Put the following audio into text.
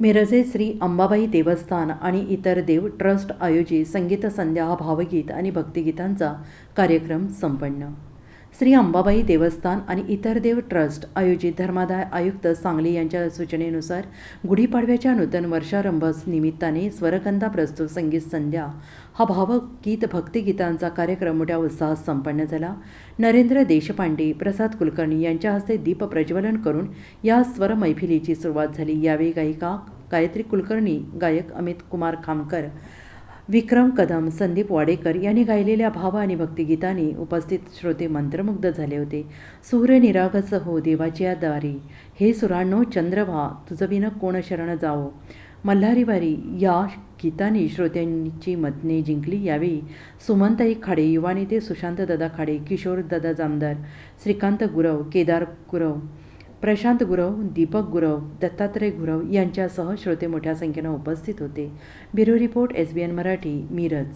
मिरजे श्री अंबाबाई देवस्थान आणि इतर देव ट्रस्ट आयोजित संगीत संध्या हा भावगीत आणि भक्तिगीतांचा कार्यक्रम संपन्न. श्री अंबाबाई देवस्थान आणि इतर देव ट्रस्ट आयोजित धर्मादाय आयुक्त सांगली यांच्या सूचनेनुसार गुढीपाडव्याच्या नूतन वर्षारंभ निमित्ताने स्वरगंधा प्रस्तुत संगीत संध्या हा भावगीत भक्तिगीतांचा कार्यक्रम मोठ्या उत्साहात संपन्न झाला. नरेंद्र देशपांडे प्रसाद कुलकर्णी यांच्या हस्ते दीप प्रज्वलन करून या स्वर मैफिलीची सुरुवात झाली. यावेळी गायिका गायत्री कुलकर्णी गायक अमित कुमार खामकर विक्रम कदम संदीप वाडेकर यांनी गायलेल्या भाव आणि भक्तिगीतांनी उपस्थित श्रोते मंत्रमुग्ध झाले होते. सूर्य निरागस हो देवाच्या दारी हे सुरांनो चंद्रभा तुझं विन कोण शरण जावो? मल्हारीवारी या गीताने श्रोत्यांची मतने जिंकली. यावेळी सुमनताई खाडे युवा नेते सुशांत दादा खाडे किशोर दादा जामदार श्रीकांत गुरव केदार गुरव प्रशांत गुरव दीपक गुरव दत्तात्रय गुरव यांच्यासह श्रोते मोठ्या संख्येनं उपस्थित होते. Bureau report S B N Marathi Miraj.